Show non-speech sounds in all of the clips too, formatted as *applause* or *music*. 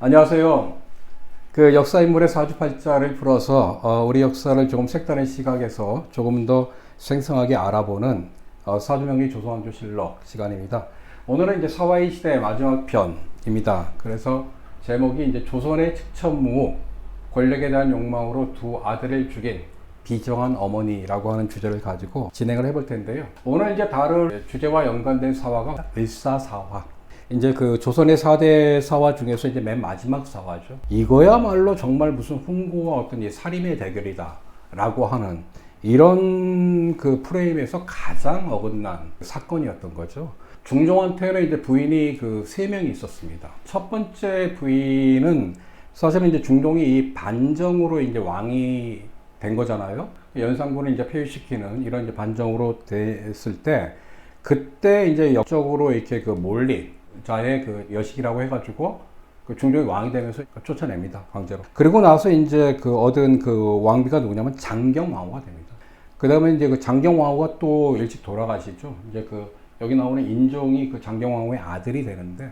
안녕하세요. 그 역사 인물의 사주팔자를 풀어서 어, 우리 역사를 조금 색다른 시각에서 조금 더 생생하게 알아보는 어, 사주명리 조선왕조실록 시간입니다. 오늘은 이제 사화의 시대의 마지막 편입니다. 그래서 제목이 이제 조선의 측천무 권력에 대한 욕망으로 두 아들을 죽인 비정한 어머니라고 하는 주제를 가지고 진행을 해볼 텐데요. 오늘 이제 다룰 주제와 연관된 사화가 을사사화. 이제 그 조선의 4대 사화 중에서 이제 맨 마지막 사화죠. 이거야말로 정말 무슨 훈고와 어떤 이 살인의 대결이다. 라고 하는 이런 그 프레임에서 가장 어긋난 사건이었던 거죠. 중종한테는 이제 부인이 그 세 명이 있었습니다. 첫 번째 부인은 사실은 이제 중종이 이 반정으로 이제 왕이 된 거잖아요. 연산군을 이제 폐위시키는 이런 이제 반정으로 됐을 때 그때 이제 역적으로 이렇게 그 몰립 자의 그 여식이라고 해가지고 그 중종이 왕이 되면서 쫓아냅니다 강제로. 그리고 나서 이제 그 얻은 그 왕비가 누구냐면 장경 왕후가 됩니다. 그 다음에 이제 그 장경 왕후가 또 일찍 돌아가시죠. 이제 그 여기 나오는 인종이 그 장경 왕후의 아들이 되는데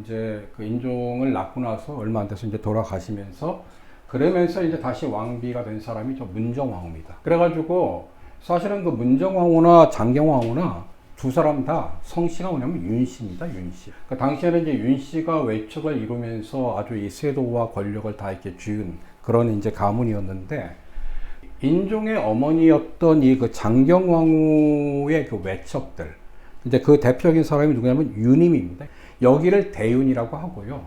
이제 그 인종을 낳고 나서 얼마 안 돼서 이제 돌아가시면서 그러면서 이제 다시 왕비가 된 사람이 저 문정왕후입니다. 그래가지고 사실은 그 문정왕후나 장경왕후나 두 사람 다 성씨가 뭐냐면 윤씨입니다. 윤씨. 그 당시에는 이제 윤씨가 외척을 이루면서 아주 이 세도와 권력을 다 이렇게 쥐은 그런 이제 가문이었는데 인종의 어머니였던 이 그 장경왕후의 그 외척들. 이제 그 대표적인 사람이 누구냐면 윤임입니다. 여기를 대윤이라고 하고요.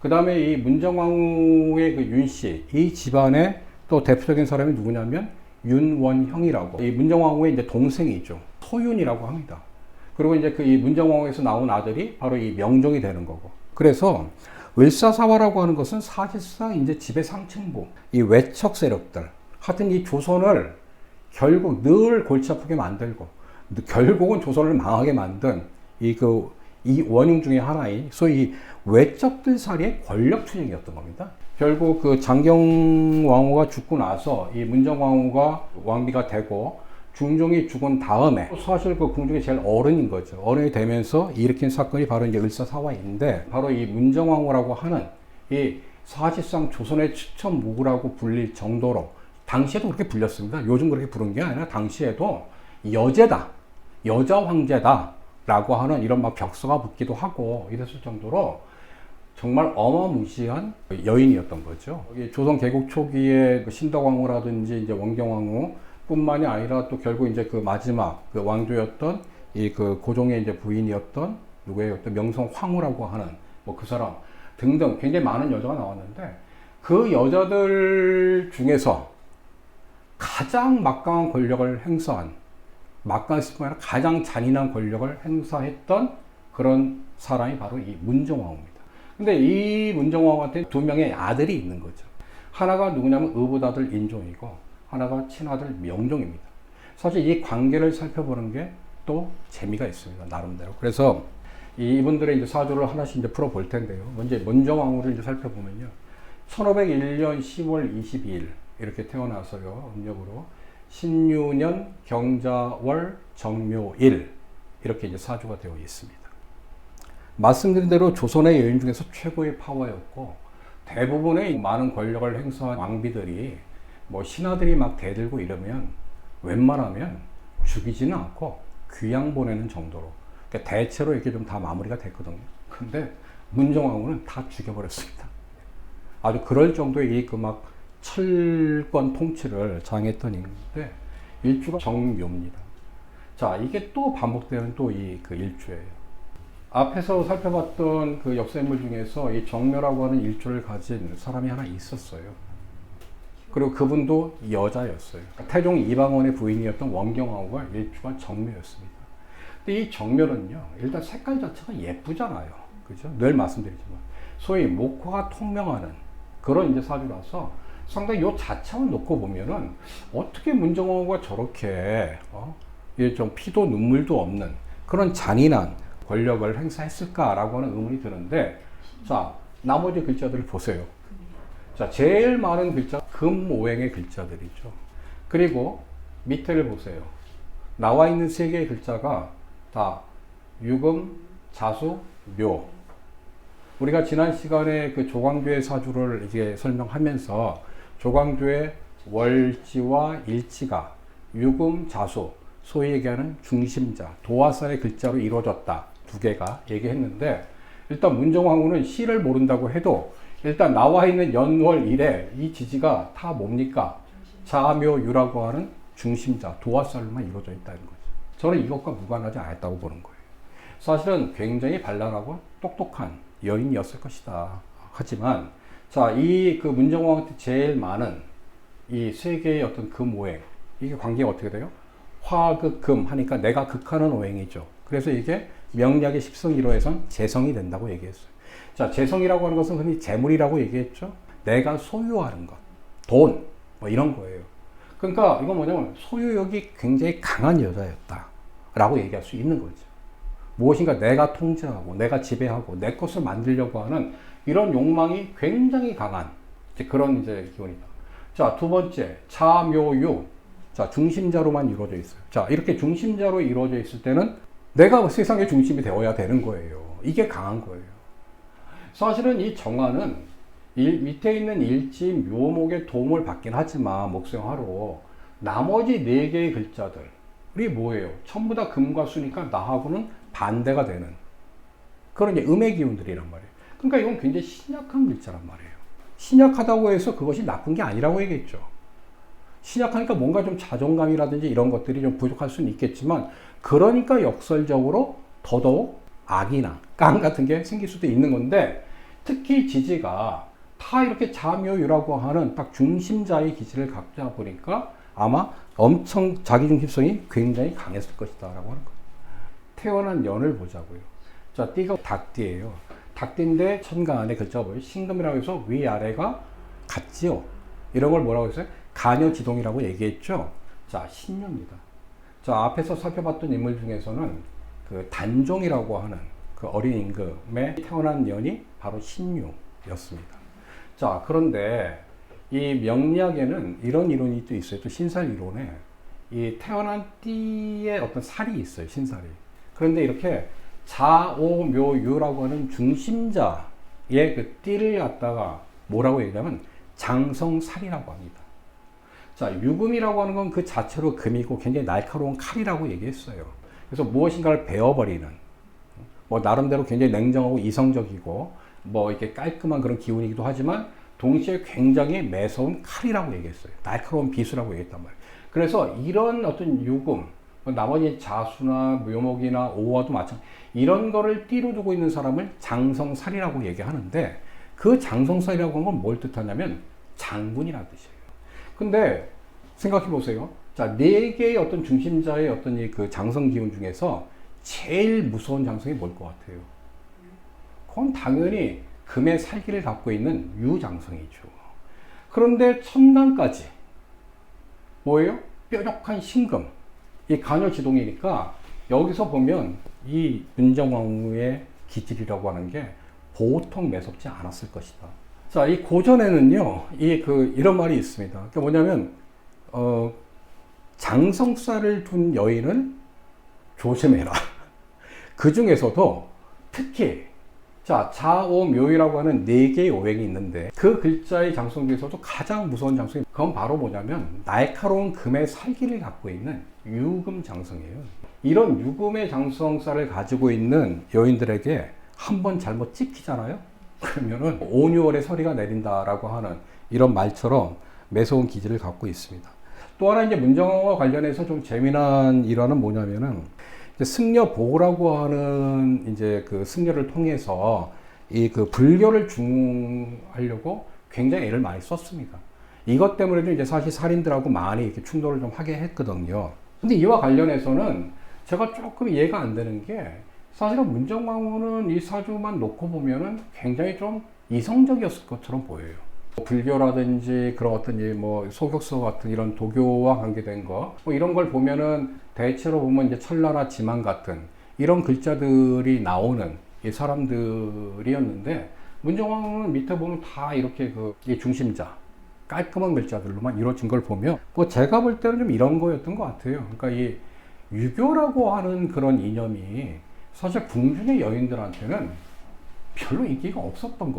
그 다음에 이 문정왕후의 그 윤씨, 이 집안의 또 대표적인 사람이 누구냐면 윤원형이라고. 이 문정왕후의 이제 동생이죠. 소윤이라고 합니다. 그리고 이제 그 이 문정왕후에서 나온 아들이 바로 이 명종이 되는 거고. 그래서 을사사화라고 하는 것은 사실상 이제 집의 상층부, 이 외척 세력들, 하여튼 이 조선을 결국 늘 골치 아프게 만들고, 결국은 조선을 망하게 만든 이 그, 이 원인 중에 하나인 소위 외적들 살이의 권력 투쟁이었던 겁니다. 결국 그 장경 왕후가 죽고 나서 이 문정 왕후가 왕비가 되고 중종이 죽은 다음에 사실 그 궁중이 제일 어른인 거죠. 어른이 되면서 일으킨 사건이 바로 이제 을사사화인데 바로 이 문정왕후라고 하는 이 사실상 조선의 추천무구라고 불릴 정도로 당시에도 그렇게 불렸습니다. 요즘 그렇게 부른 게 아니라 당시에도 여제다, 여자 황제다. 라고 하는 이런 막 벽서가 붙기도 하고 이랬을 정도로 정말 어마무시한 여인이었던 거죠. 조선 개국 초기에 그 신덕왕후라든지 이제 원경왕후 뿐만이 아니라 또 결국 이제 그 마지막 그 왕조였던 이 그 고종의 이제 부인이었던 어떤 명성 황후라고 하는 뭐 그 사람 등등 굉장히 많은 여자가 나왔는데 그 여자들 중에서 가장 막강한 권력을 행사한 막강했을 뿐 아니라 가장 잔인한 권력을 행사했던 그런 사람이 바로 이 문정왕후입니다. 근데 이 문정왕후한테 두 명의 아들이 있는 거죠. 하나가 누구냐면 의붓아들 인종이고 하나가 친아들 명종입니다. 사실 이 관계를 살펴보는 게 또 재미가 있습니다. 나름대로. 그래서 이분들의 이제 사주를 하나씩 이제 풀어볼 텐데요. 먼저 문정왕후를 이제 살펴보면요. 1501년 10월 22일 이렇게 태어나서요. 음력으로 신유년 경자월 정묘일 이렇게 이제 사주가 되어 있습니다. 말씀드린 대로 조선의 여인 중에서 최고의 파워였고 대부분의 많은 권력을 행사한 왕비들이 뭐 신하들이 막 대들고 이러면 웬만하면 죽이지는 않고 귀양 보내는 정도로 그러니까 대체로 이렇게 좀 다 마무리가 됐거든요. 근데 문정왕후는 다 죽여버렸습니다. 아주 그럴 정도의 그막 철권 통치를 장했던 인물인데 일주가 정묘입니다. 자, 이게 또 반복되는 또 이 그 일주예요. 앞에서 살펴봤던 그 역사 인물 중에서 이 정묘라고 하는 일주를 가진 사람이 하나 있었어요. 그리고 그분도 여자였어요. 태종 이방원의 부인이었던 원경왕후가 일주가 정묘였습니다. 근데 이 정묘는요, 일단 색깔 자체가 예쁘잖아요. 그죠? 늘 말씀드리지만. 소위 목화가 통명하는 그런 이제 사주라서 상당히 요 자체만 놓고 보면은 어떻게 문정왕후가 저렇게 어? 좀 피도 눈물도 없는 그런 잔인한 권력을 행사했을까라고 하는 의문이 드는데 자 나머지 글자들을 보세요. 자 제일 많은 글자 금오행의 글자들이죠. 그리고 밑에를 보세요. 나와 있는 세 개의 글자가 다 유금, 자수, 묘. 우리가 지난 시간에 그 조광조의 사주를 이제 설명하면서 조광조의 월지와 일지가 유금 자수, 소위 얘기하는 중심자, 도화살의 글자로 이루어졌다. 두 개가 얘기했는데 일단 문정왕후는 시를 모른다고 해도 일단 나와 있는 연월 일에 이 지지가 다 뭡니까? 자묘유라고 하는 중심자, 도화살로만 이루어져 있다는 거죠. 저는 이것과 무관하지 않았다고 보는 거예요. 사실은 굉장히 발랄하고 똑똑한 여인이었을 것이다. 하지만 자, 이 그 문정왕한테 제일 많은 이세 개의 어떤 금 오행 이게 관계가 어떻게 돼요? 화극금 하니까 내가 극하는 오행이죠. 그래서 이게 명리학의 십성 1호에선 재성이 된다고 얘기했어요. 자, 재성이라고 하는 것은 흔히 재물이라고 얘기했죠. 내가 소유하는 것, 돈, 뭐 이런 거예요. 그러니까 이건 뭐냐면 소유욕이 굉장히 강한 여자였다 라고 얘기할 수 있는 거죠. 무엇인가 내가 통제하고 내가 지배하고 내 것을 만들려고 하는 이런 욕망이 굉장히 강한 이제 그런 이제 기운이다. 자, 두 번째, 자묘유. 자, 중심자로만 이루어져 있어요. 자, 이렇게 중심자로 이루어져 있을 때는 내가 세상의 중심이 되어야 되는 거예요. 이게 강한 거예요. 사실은 이 정화는 일, 밑에 있는 일지 묘목의 도움을 받긴 하지만 목생화로 나머지 네 개의 글자들이 뭐예요? 전부 다 금과 수니까 나하고는 반대가 되는 그런 이제 음의 기운들이란 말이에요. 그러니까 이건 굉장히 신약한 글자란 말이에요. 신약하다고 해서 그것이 나쁜 게 아니라고 얘기했죠. 신약하니까 뭔가 좀 자존감이라든지 이런 것들이 좀 부족할 수는 있겠지만 그러니까 역설적으로 더더욱 악이나 깡 같은 게 생길 수도 있는 건데 특히 지지가 다 이렇게 자묘유라고 하는 딱 중심자의 기질을 갖다 보니까 아마 엄청 자기중심성이 굉장히 강했을 것이다라고 하는 거예요. 태어난 연을 보자고요. 자, 띠가 닭띠예요. 닭띠인데 천가 안에 글자가 뭐예요? 신금이라고 해서 위아래가 같지요. 이런 걸 뭐라고 했어요? 간여지동이라고 얘기했죠. 자, 신유입니다. 자, 앞에서 살펴봤던 인물 중에서는 그 단종이라고 하는 그 어린 임금에 태어난 년이 바로 신유였습니다. 자, 그런데 이 명리학에는 이런 이론이 또 있어요. 또 신살 이론에 이 태어난 띠에 어떤 살이 있어요. 신살이. 그런데 이렇게 자오묘유라고 하는 중심자의 그 띠를 갖다가 뭐라고 얘기하면 장성살이라고 합니다. 자, 유금이라고 하는 건 그 자체로 금이고 굉장히 날카로운 칼이라고 얘기했어요. 그래서 무엇인가를 베어버리는, 뭐, 나름대로 굉장히 냉정하고 이성적이고, 뭐, 이렇게 깔끔한 그런 기운이기도 하지만, 동시에 굉장히 매서운 칼이라고 얘기했어요. 날카로운 비수라고 얘기했단 말이에요. 그래서 이런 어떤 유금, 뭐 나머지 자수나 묘목이나 오화도 마찬가지, 이런 거를 띠로 두고 있는 사람을 장성살이라고 얘기하는데, 그 장성살이라고 하는 건뭘 뜻하냐면, 장군이라는 뜻이에요. 근데 생각해 보세요. 자, 네 개의 어떤 중심자의 어떤 이 그 장성 기운 중에서 제일 무서운 장성이 뭘 것 같아요? 그건 당연히 금의 살기를 갖고 있는 유장성이죠. 그런데 천간까지 뭐예요? 뾰족한 신금. 이 간여지동이니까 여기서 보면 이 문정왕후의 기질이라고 하는 게 보통 매섭지 않았을 것이다. 자, 이 고전에는요, 이 그 이런 말이 있습니다. 그러니까 뭐냐면 어, 장성살을 둔 여인은 조심해라. *laughs* 그 중에서도 특히 자 자오묘이라고 하는 네 개의 오행이 있는데 그 글자의 장성 중에서도 가장 무서운 장성이 그건 바로 뭐냐면 날카로운 금의 살기를 갖고 있는 유금 장성이에요. 이런 유금의 장성살을 가지고 있는 여인들에게 한 번 잘못 찍히잖아요. 그러면은 5, 6월에 서리가 내린다라고 하는 이런 말처럼 매서운 기질을 갖고 있습니다. 또 하나 이제 문정과 관련해서 좀 재미난 일화는 뭐냐면은 승려 보호라고 하는 이제 그 승려를 통해서 이 그 불교를 중흥하려고 굉장히 애를 많이 썼습니다. 이것 때문에도 이제 사실 살인들하고 많이 이렇게 충돌을 좀 하게 했거든요. 근데 이와 관련해서는 제가 조금 이해가 안 되는 게 사실은 문정왕후는 이 사주만 놓고 보면은 굉장히 좀 이성적이었을 것처럼 보여요. 불교라든지 그런 어떤 뭐 소격서 같은 이런 도교와 관계된 거, 뭐 이런 걸 보면은 대체로 보면 이제 철라나 지만 같은 이런 글자들이 나오는 이 사람들이었는데 문정왕은 밑에 보면 다 이렇게 그 중심자 깔끔한 글자들로만 이루어진 걸 보면 뭐 제가 볼 때는 좀 이런 거였던 것 같아요. 그러니까 이 유교라고 하는 그런 이념이 사실 궁중의 여인들한테는 별로 인기가 없었던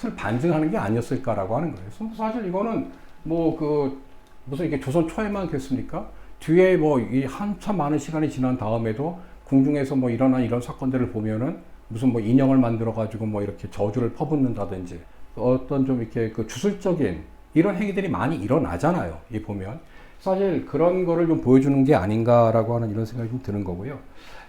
것을 반증하는 게 아니었을까라고 하는 거예요. 사실 이거는 뭐 그 무슨 이게 조선 초에만 그랬습니까? 뒤에 뭐 이 한참 많은 시간이 지난 다음에도 궁중에서 뭐 일어난 이런 사건들을 보면은 무슨 뭐 인형을 만들어 가지고 뭐 이렇게 저주를 퍼붓는다든지 어떤 좀 이렇게 그 주술적인 이런 행위들이 많이 일어나잖아요. 이 보면 사실 그런 거를 좀 보여주는 게 아닌가라고 하는 이런 생각이 좀 드는 거고요.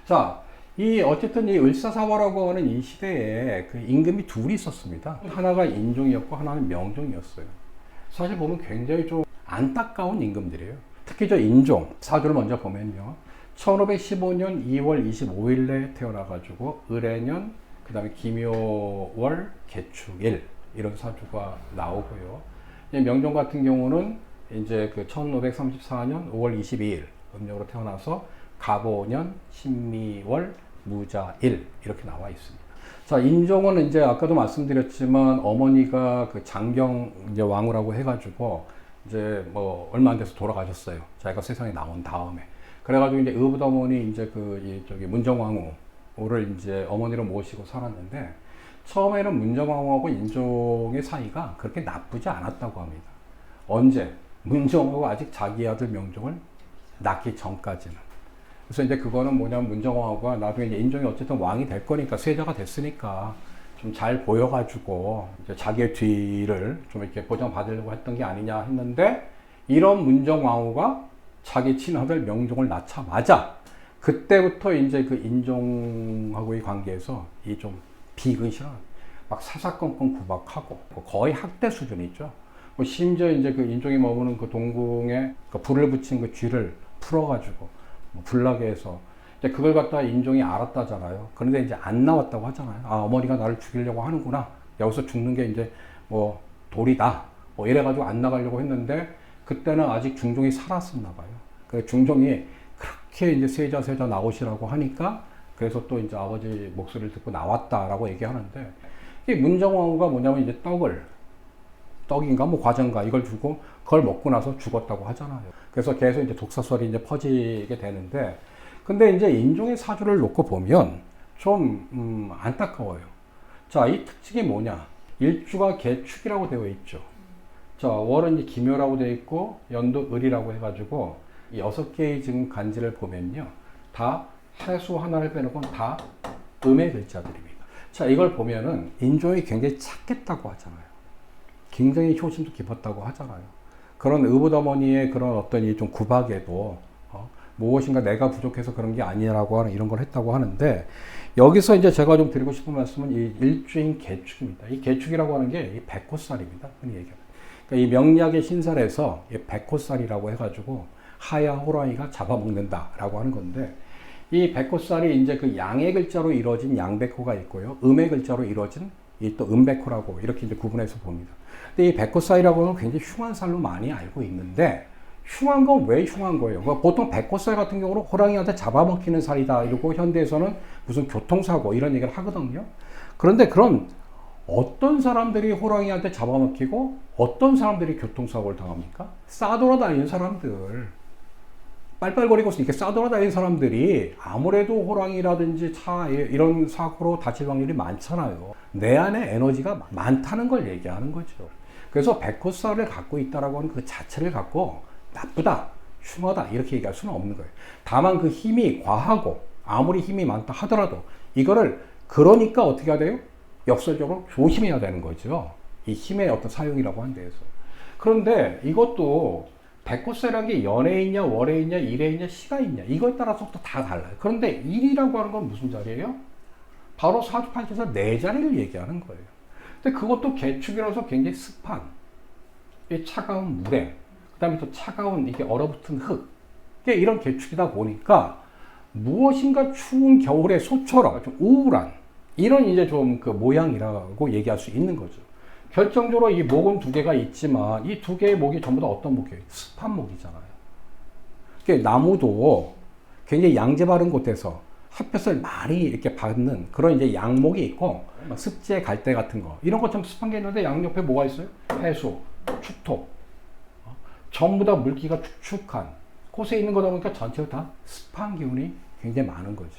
자, 이 어쨌든 이 을사사화라고 하는 이 시대에 그 임금이 둘이 있었습니다. 하나가 인종이었고 하나는 명종이었어요. 사실 보면 굉장히 좀 안타까운 임금들이에요. 특히 저 인종 사주를 먼저 보면요. 1515년 2월 25일에 태어나가지고 을해년 그다음에 김효월 개축일 이런 사주가 나오고요. 명종 같은 경우는 이제 그 1534년 5월 22일 음력으로 태어나서 갑오년 신미월 무자일 이렇게 나와 있습니다. 자 인종은 이제 아까도 말씀드렸지만 어머니가 그 장경 이제 왕후라고 해가지고 이제 뭐 얼마 안 돼서 돌아가셨어요. 자기가 세상에 나온 다음에 그래가지고 이제 의붓어머니 이제 그이 저기 문정왕후를 이제 어머니로 모시고 살았는데 처음에는 문정왕후하고 인종의 사이가 그렇게 나쁘지 않았다고 합니다. 언제 문정왕후가 아직 자기 아들 명종을 낳기 전까지는. 그래서 이제 그거는 뭐냐면 문정왕후가 나중에 이제 인종이 어쨌든 왕이 될 거니까 세자가 됐으니까 좀 잘 보여가지고 이제 자기의 뒤를 좀 이렇게 보장받으려고 했던 게 아니냐 했는데 이런 문정왕후가 자기 친아들 명종을 낳자마자 그때부터 이제 그 인종하고의 관계에서 이 좀 비근실한 막 사사건건 구박하고 뭐 거의 학대 수준이죠. 뭐 심지어 이제 그 인종이 머무는 그 동궁에 그 불을 붙인 그 쥐를 풀어가지고 뭐 불나게 해서 이제 그걸 갖다가 인종이 알았다잖아요. 그런데 이제 안 나왔다고 하잖아요. 아 어머니가 나를 죽이려고 하는구나. 여기서 죽는 게 이제 뭐 돌이다. 뭐 이래가지고 안 나가려고 했는데 그때는 아직 중종이 살았었나 봐요. 그 중종이 그렇게 이제 세자 세자 나오시라고 하니까 그래서 또 이제 아버지 목소리를 듣고 나왔다라고 얘기하는데 이 문정왕후가 뭐냐면 이제 떡을 떡인가 뭐 과정가 이걸 주고 그걸 먹고 나서 죽었다고 하잖아요. 그래서 계속 이제 독사설이 이제 퍼지게 되는데 근데 이제 인종의 사주를 놓고 보면 좀 음, 안타까워요. 자, 이 특징이 뭐냐? 일주가 개축이라고 되어 있죠. 자, 월은 이제 기묘라고 되어 있고 연도 을이라고 해가지고 이 여섯 개의 지금 간지를 보면요, 다 해수 하나를 빼놓고 다 음의 글자들입니다. 자, 이걸 보면은 인종이 굉장히 착했다고 하잖아요. 굉장히 효심도 깊었다고 하잖아요. 그런 의붓어머니의 그런 어떤 이 좀 구박에도 어, 무엇인가 내가 부족해서 그런 게 아니라고 하는 이런 걸 했다고 하는데 여기서 이제 제가 좀 드리고 싶은 말씀은 이 일주인 개축입니다. 이 개축이라고 하는 게 이 백호살입니다. 흔히 얘기하는. 그러니까 이 명리학의 신살에서 이 백호살이라고 해가지고 하야 호랑이가 잡아먹는다라고 하는 건데 이 백호살이 이제 그 양의 글자로 이루어진 양백호가 있고요. 음의 글자로 이루어진 이 또 음백호라고 이렇게 이제 구분해서 봅니다. 근데 이 백호살이라고 하는 굉장히 흉한 살로 많이 알고 있는데 흉한 건 왜 흉한 거예요? 그러니까 보통 백호살 같은 경우는 호랑이한테 잡아먹히는 살이다 이러고 현대에서는 무슨 교통사고 이런 얘기를 하거든요. 그런데 그런 어떤 사람들이 호랑이한테 잡아먹히고 어떤 사람들이 교통사고를 당합니까? 싸돌아다니는 사람들. 빨빨거리고 이렇게 싸돌아다니는 사람들이 아무래도 호랑이라든지 차 이런 사고로 다칠 확률이 많잖아요. 내 안에 에너지가 많다는 걸 얘기하는 거죠. 그래서 백호살을 갖고 있다라고 하는 그 자체를 갖고 나쁘다, 흉하다 이렇게 얘기할 수는 없는 거예요. 다만 그 힘이 과하고 아무리 힘이 많다 하더라도 이거를 그러니까 어떻게 해야 돼요? 역설적으로 조심해야 되는 거죠. 이 힘의 어떤 사용이라고 하는 데에서. 그런데 이것도 백호세라는 게 연에 있냐, 월에 있냐, 일에 있냐, 시가 있냐 이거에 따라서 또 다 달라요. 그런데 일이라고 하는 건 무슨 자리예요? 바로 사주판에서 네 자리를 얘기하는 거예요. 근데 그것도 개축이라서 굉장히 습한, 이 차가운 물에, 그 다음에 또 차가운 이게 얼어붙은 흙, 이런 개축이다 보니까 무엇인가 추운 겨울의 소처럼 좀 우울한 이런 이제 좀 그 모양이라고 얘기할 수 있는 거죠. 결정적으로 이 목은 두 개가 있지만 이 두 개의 목이 전부 다 어떤 목이에요? 습한 목이잖아요. 그러니까 나무도 굉장히 양재 바른 곳에서 햇볕을 많이 이렇게 받는 그런 이제 양목이 있고 습지의 갈대 같은 거 이런 것처럼 습한 게 있는데 양옆에 뭐가 있어요? 해수, 축토 어? 전부 다 물기가 축축한 곳에 있는 거다 보니까 전체가 다 습한 기운이 굉장히 많은 거죠.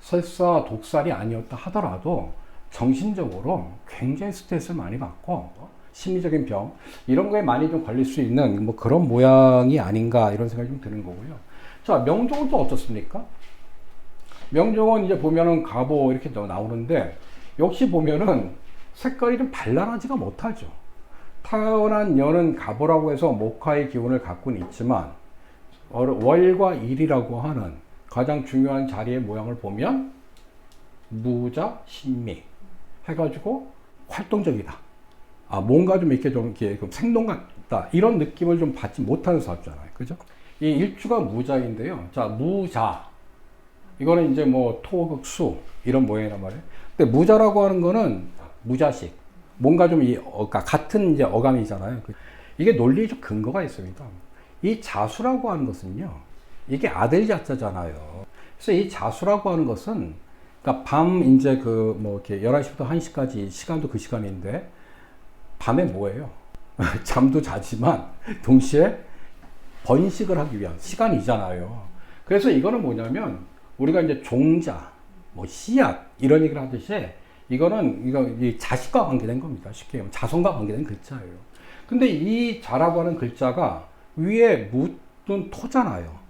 설사 독살이 아니었다 하더라도 정신적으로 굉장히 스트레스를 많이 받고 심리적인 병 이런 거에 많이 좀 걸릴 수 있는 뭐 그런 모양이 아닌가 이런 생각이 좀 드는 거고요. 자 명종은 또 어떻습니까? 명종은 이제 보면은 갑오 이렇게 또 나오는데 역시 보면은 색깔이 좀 발랄하지가 못하죠. 타고난 년은 갑오라고 해서 목화의 기운을 갖고는 있지만 월- 월과 일이라고 하는 가장 중요한 자리의 모양을 보면 무자 신미 해가지고 활동적이다. 아 뭔가 좀 이렇게 좀 이렇게 좀 생동 같다 이런 느낌을 좀 받지 못하는 사주잖아요. 그죠? 이 일주가 무자인데요. 자 무자 이거는 이제 뭐 토극수 이런 모양이란 말이에요. 근데 무자라고 하는 거는 무자식 뭔가 좀이 어, 그러니까 같은 이제 어감이잖아요. 그- 이게 논리적 근거가 있습니다. 이 자수라고 하는 것은요, 이게 아들 자자잖아요. 그래서 이 자수라고 하는 것은, 그러니까 밤 이제 그 뭐 이렇게 11시부터 1시까지 시간도 그 시간인데, 밤에 뭐예요? *laughs* 잠도 자지만, 동시에 번식을 하기 위한 시간이잖아요. 그래서 이거는 뭐냐면, 우리가 이제 종자, 뭐 씨앗, 이런 얘기를 하듯이, 이거는, 이거, 이 자식과 관계된 겁니다. 쉽게 얘기하면. 자손과 관계된 글자예요. 근데 이 자라고 하는 글자가 위에 묻은 토잖아요.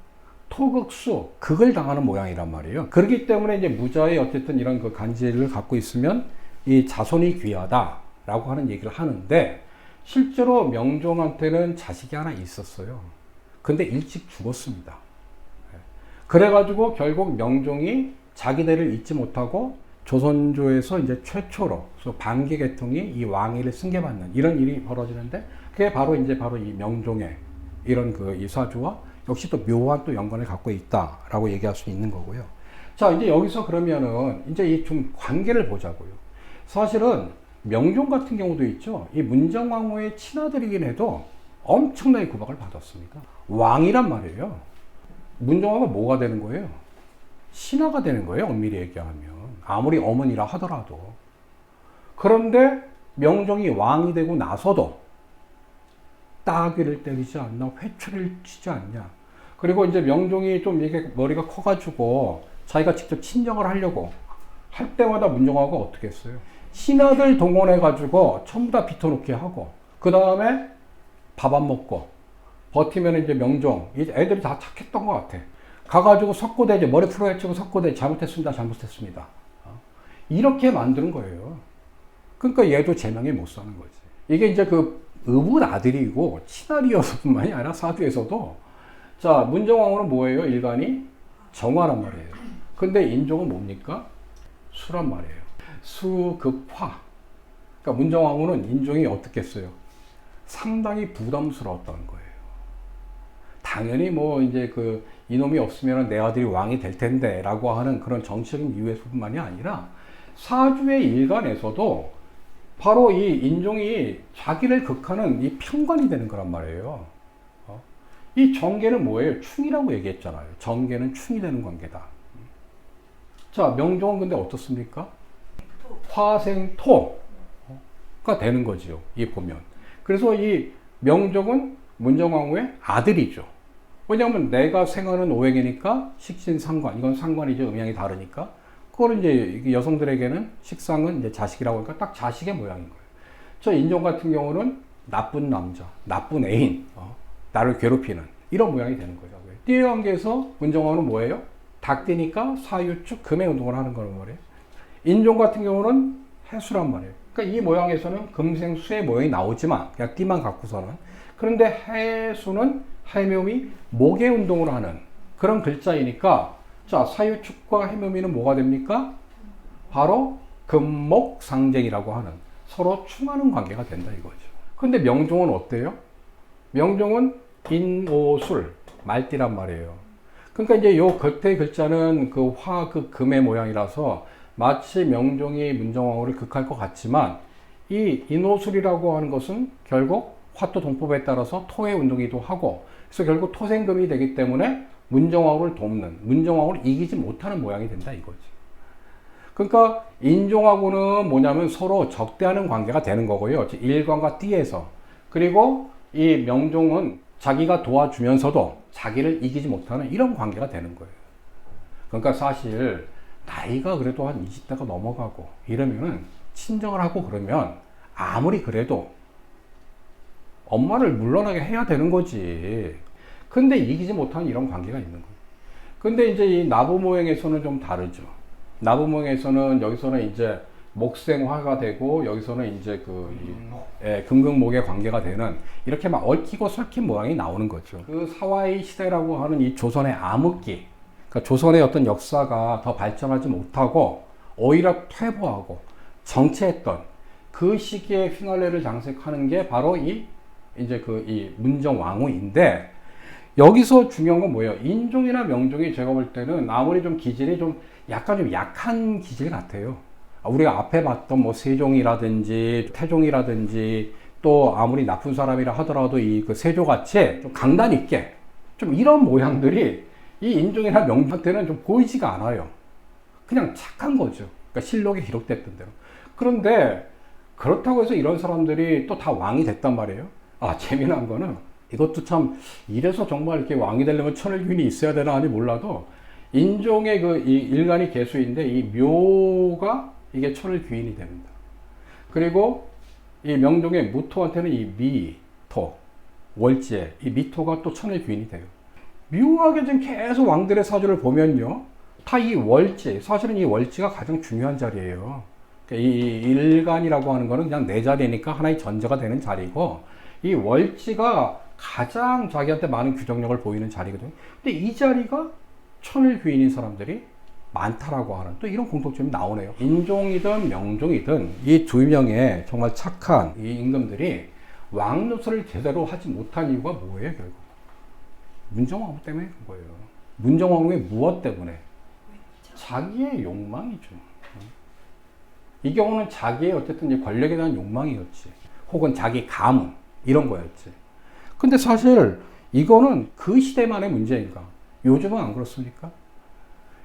토극수, 극을 당하는 모양이란 말이에요. 그렇기 때문에 이제 무자의 어쨌든 이런 그 간지를 갖고 있으면 이 자손이 귀하다라고 하는 얘기를 하는데 실제로 명종한테는 자식이 하나 있었어요. 근데 일찍 죽었습니다. 예. 그래가지고 결국 명종이 자기네를 잊지 못하고 조선조에서 이제 최초로 반기 계통이 이 왕위를 승계받는 이런 일이 벌어지는데 그게 바로 이제 바로 이 명종의 이런 그 이 사주와 역시 또 묘한 또 연관을 갖고 있다라고 얘기할 수 있는 거고요. 자 이제 여기서 그러면은 이제 이 좀 관계를 보자고요. 사실은 명종 같은 경우도 있죠. 이 문정왕후의 친아들이긴 해도 엄청나게 구박을 받았습니다. 왕이란 말이에요. 문정왕후가 뭐가 되는 거예요? 신하가 되는 거예요. 엄밀히 얘기하면. 아무리 어머니라 하더라도. 그런데 명종이 왕이 되고 나서도 따귀를 때리지 않나, 회초리를 치지 않냐. 그리고 이제 명종이 좀 이게 머리가 커가지고 자기가 직접 친정을 하려고 할 때마다 문정왕후가 어떻게 했어요? 신하들 동원해가지고 전부 다 비터놓게 하고, 그 다음에 밥 안 먹고, 버티면 이제 명종, 이제 애들이 다 착했던 것 같아. 가가지고 석고대 이제 머리 풀어헤치고 석고대 잘못했습니다, 잘못했습니다. 어? 이렇게 만드는 거예요. 그러니까 얘도 제명에 못 사는 거지. 이게 이제 그 의붓 아들이고 친아리여서뿐만이 아니라 사주에서도 자 문정왕후는 뭐예요? 일간이 정화란 말이에요. 근데 인종은 뭡니까? 수란 말이에요. 수급화. 그러니까 문정왕후는 인종이 어떻겠어요? 상당히 부담스러웠다는 거예요. 당연히 뭐 이제 그 이놈이 없으면 내 아들이 왕이 될 텐데 라고 하는 그런 정치적인 이유에서뿐만이 아니라 사주의 일간에서도 바로 이 인종이 자기를 극하는 이 평관이 되는 거란 말이에요. 어? 이 정계는 뭐예요? 충이라고 얘기했잖아요. 정계는 충이 되는 관계다. 자, 명종은 근데 어떻습니까? 화생토가 되는 거지요. 이 보면. 그래서 이 명종은 문정왕후의 아들이죠. 왜냐하면 내가 생하는 오행이니까 식신상관, 이건 상관이죠. 음양이 다르니까. 그거는 이제 여성들에게는 식상은 이제 자식이라고 하니까 딱 자식의 모양인 거예요. 저 인종 같은 경우는 나쁜 남자, 나쁜 애인, 어, 나를 괴롭히는 이런 모양이 되는 거죠. 띠의 관계에서 문정왕은 뭐예요? 닭띠니까 사유축 금의 운동을 하는 거란 말이에요. 인종 같은 경우는 해수란 말이에요. 그러니까 이 모양에서는 금생수의 모양이 나오지만 그냥 띠만 갖고서는 그런데 해수는 해묘미 목의 운동을 하는 그런 글자이니까 자 사유축과 해묘미는 뭐가 됩니까? 바로 금목 상쟁이라고 하는 서로 충하는 관계가 된다 이거죠. 근데 명종은 어때요? 명종은 인오술 말띠란 말이에요. 그러니까 이제 요 겉에 글자는 그 화, 그 금의 모양이라서 마치 명종이 문정왕후를 극할 것 같지만 이 인오술이라고 하는 것은 결국 화토 동법에 따라서 토의 운동이기도 하고 그래서 결국 토생금이 되기 때문에 문정왕후를 돕는 문정왕후를 이기지 못하는 모양이 된다 이거지. 그러니까 인종하고는 뭐냐면 서로 적대하는 관계가 되는 거고요. 일관과 띠에서 그리고 이 명종은 자기가 도와주면서도 자기를 이기지 못하는 이런 관계가 되는 거예요. 그러니까 사실 나이가 그래도 한 20대가 넘어가고 이러면은 친정을 하고 그러면 아무리 그래도 엄마를 물러나게 해야 되는 거지. 근데 이기지 못한 이런 관계가 있는 거예요. 근데 이제 이 나부모행에서는 좀 다르죠. 나부모행에서는 여기서는 이제 목생화가 되고 여기서는 이제 그 이, 예, 금극목의 관계가 되는 이렇게 막 얽히고 설킨 모양이 나오는 거죠. 그 사화의 시대라고 하는 이 조선의 암흑기, 그러니까 조선의 어떤 역사가 더 발전하지 못하고 오히려 퇴보하고 정체했던 그 시기에 휘날레를 장색하는 게 바로 이 이제 그 이 문정 왕후인데 여기서 중요한 건 뭐예요? 인종이나 명종이 제가 볼 때는 아무리 좀 기질이 좀 약간 좀 약한 기질 같아요. 우리가 앞에 봤던 뭐 세종이라든지 태종이라든지 또 아무리 나쁜 사람이라 하더라도 이 그 세조같이 좀 강단 있게 좀 이런 모양들이 이 인종이나 명한테는 좀 보이지가 않아요. 그냥 착한 거죠. 그러니까 실록에 기록됐던 대로. 그런데 그렇다고 해서 이런 사람들이 또 다 왕이 됐단 말이에요. 아, 재미난 거는 이것도 참 이래서 정말 이렇게 왕이 되려면 천을균이 있어야 되나 아니 몰라도 인종의 그 이 일간이 개수인데 이 묘가 이게 천을귀인이 됩니다. 그리고 이 명종의 무토한테는 이 미토 월제 이 미토가 또 천을귀인이 돼요. 묘하게 지금 계속 왕들의 사주를 보면요. 다 이 월지, 사실은 이 월지가 가장 중요한 자리예요. 그러니까 이 일간이라고 하는 거는 그냥 내 자리니까 하나의 전제가 되는 자리고, 이 월지가 가장 자기한테 많은 규정력을 보이는 자리거든요. 근데 이 자리가 천을 귀인인 사람들이 많다라고 하는 또 이런 공통점이 나오네요. 인종이든 명종이든 이 두 명의 정말 착한 이 임금들이 왕 노릇을 제대로 하지 못한 이유가 뭐예요, 결국? 문정왕후 때문에 그런 거예요. 문정왕후의 무엇 때문에? 자기의 욕망이죠. 이 경우는 자기의 어쨌든 권력에 대한 욕망이었지. 혹은 자기 가문, 이런 거였지. 근데 사실 이거는 그 시대만의 문제인가? 요즘은 안 그렇습니까?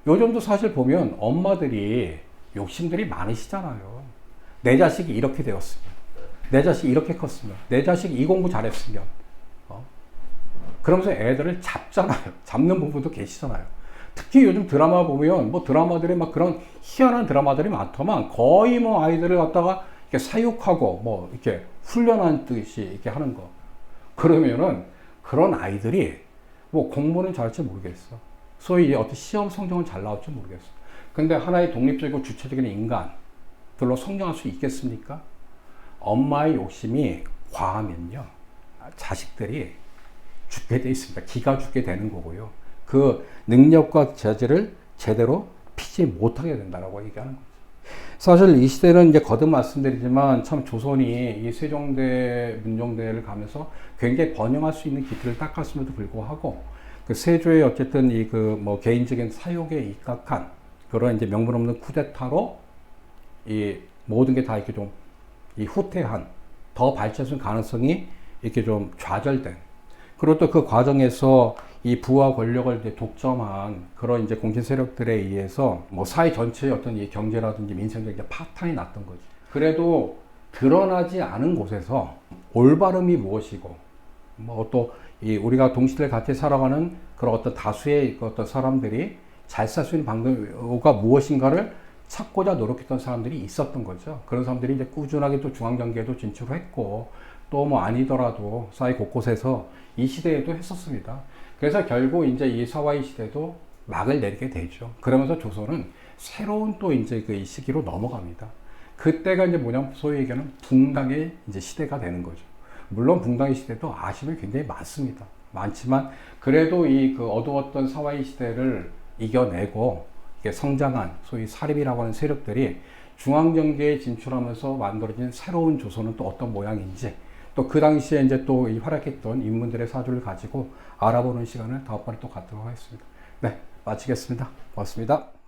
요즘도 사실 보면 엄마들이 욕심들이 많으시잖아요. 내 자식이 이렇게 되었으면, 내 자식이 이렇게 컸으면, 내 자식이 이 공부 잘했으면, 어? 그러면서 애들을 잡잖아요. 잡는 부분도 계시잖아요. 특히 요즘 드라마 보면 뭐 드라마들이 막 그런 희한한 드라마들이 많더만 거의 뭐 아이들을 갖다가 이렇게 사육하고 뭐 이렇게 훈련한 듯이 이렇게 하는 거. 그러면은 그런 아이들이 뭐 공부는 잘할지 모르겠어. 소위 어떤 시험 성적은 잘 나올지 모르겠어. 근데 하나의 독립적이고 주체적인 인간들로 성장할 수 있겠습니까? 엄마의 욕심이 과하면요. 자식들이 죽게 돼 있습니다. 기가 죽게 되는 거고요. 그 능력과 재질을 제대로 피지 못하게 된다라고 얘기하는 거죠. 사실 이 시대는 이제 거듭 말씀드리지만 참 조선이 이 세종대, 문종대를 가면서 굉장히 번영할 수 있는 기틀을 닦았음에도 불구하고 그 세조의 어쨌든 이 그 뭐 개인적인 사욕에 입각한 그런 이제 명분 없는 쿠데타로 이 모든 게 다 이렇게 좀 이 후퇴한 더 발전할 가능성이 이렇게 좀 좌절된 그리고 또 그 과정에서 이 부와 권력을 이제 독점한 그런 이제 공신 세력들에 의해서 뭐 사회 전체의 어떤 이 경제라든지 민생적인 파탄이 났던 거지. 그래도 드러나지 않은 곳에서 올바름이 무엇이고 뭐 또 이 우리가 동시대를 같이 살아가는 그런 어떤 다수의 그 어떤 사람들이 잘 살 수 있는 방법가 무엇인가를 찾고자 노력했던 사람들이 있었던 거죠. 그런 사람들이 이제 꾸준하게 또 중앙경제에도 진출했고 또 뭐 아니더라도 사회 곳곳에서 이 시대에도 했었습니다. 그래서 결국 이제 이 서와의 시대도 막을 내리게 되죠. 그러면서 조선은 새로운 또 이제 그 시기로 넘어갑니다. 그때가 이제 뭐냐면 소위 얘기하는 붕당의 이제 시대가 되는 거죠. 물론 붕당의 시대도 아쉬움이 굉장히 많습니다. 많지만 그래도 이 그 어두웠던 사와의 시대를 이겨내고 성장한 소위 사립이라고 하는 세력들이 중앙정계에 진출하면서 만들어진 새로운 조선은 또 어떤 모양인지 또 그 당시에 이제 또이 활약했던 인물들의 사주를 가지고 알아보는 시간을 다음번에 또 갖도록 하겠습니다. 네, 마치겠습니다. 고맙습니다.